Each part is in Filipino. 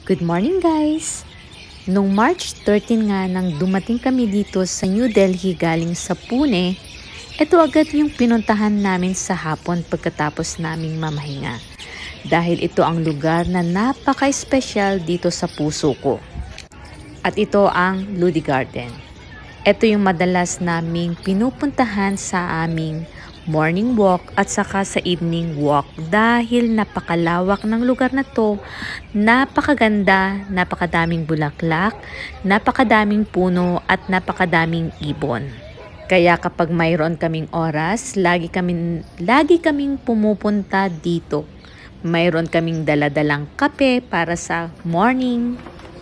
Good morning guys! Nung March 13 nga nang dumating kami dito sa New Delhi galing sa Pune, ito agad yung pinuntahan namin sa hapon pagkatapos naming mamahinga. Dahil ito ang lugar na napaka-espesyal dito sa puso ko. At ito ang Ludi Garden. Ito yung madalas naming pinupuntahan sa aming morning walk at saka sa evening walk dahil napakalawak ng lugar na to, napakaganda, napakadaming bulaklak, napakadaming puno at napakadaming ibon. Kaya kapag mayroon kaming oras, lagi kaming, lagi kaming pumupunta dito. Mayroon kaming daladalang kape para sa morning,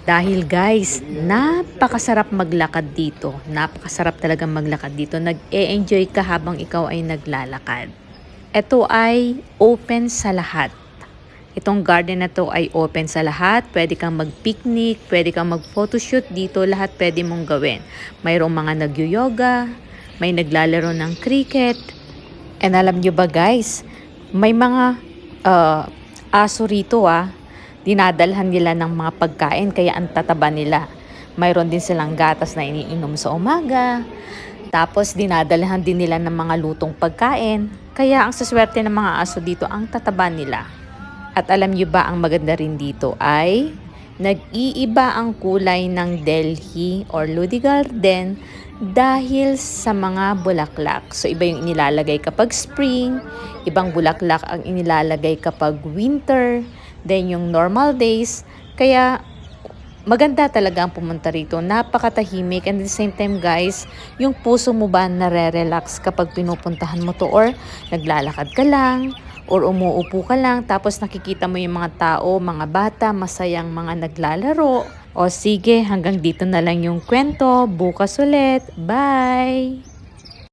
dahil guys, napakasarap maglakad dito. Napakasarap talaga maglakad dito. Nag-e-enjoy ka habang ikaw ay naglalakad. Ito ay open sa lahat. Itong garden na to ay open sa lahat. Pwede kang mag-picnic, pwede kang mag-photoshoot dito. Lahat pwede mong gawin. Mayroong mga nag-yoga, may naglalaro ng cricket. And alam nyo ba guys, may mga uh, aso rito ah, dinadalhan nila ng mga pagkain kaya ang tataba nila. Mayroon din silang gatas na iniinom sa umaga. Tapos dinadalhan din nila ng mga lutong pagkain. Kaya ang saswerte ng mga aso dito ang tataba nila. At alam nyo ba ang maganda rin dito ay nag-iiba ang kulay ng Delhi or Ludi Garden dahil sa mga bulaklak. So iba yung inilalagay kapag spring, ibang bulaklak ang inilalagay kapag winter, then yung normal days. Kaya maganda talaga ang pumunta rito. Napakatahimik and at the same time guys, yung puso mo ba nare-relax kapag pinupuntahan mo to or naglalakad ka lang or umuupo ka lang tapos nakikita mo yung mga tao, mga bata, masayang mga naglalaro. O sige, hanggang dito na lang yung kwento. Bukas ulit. Bye!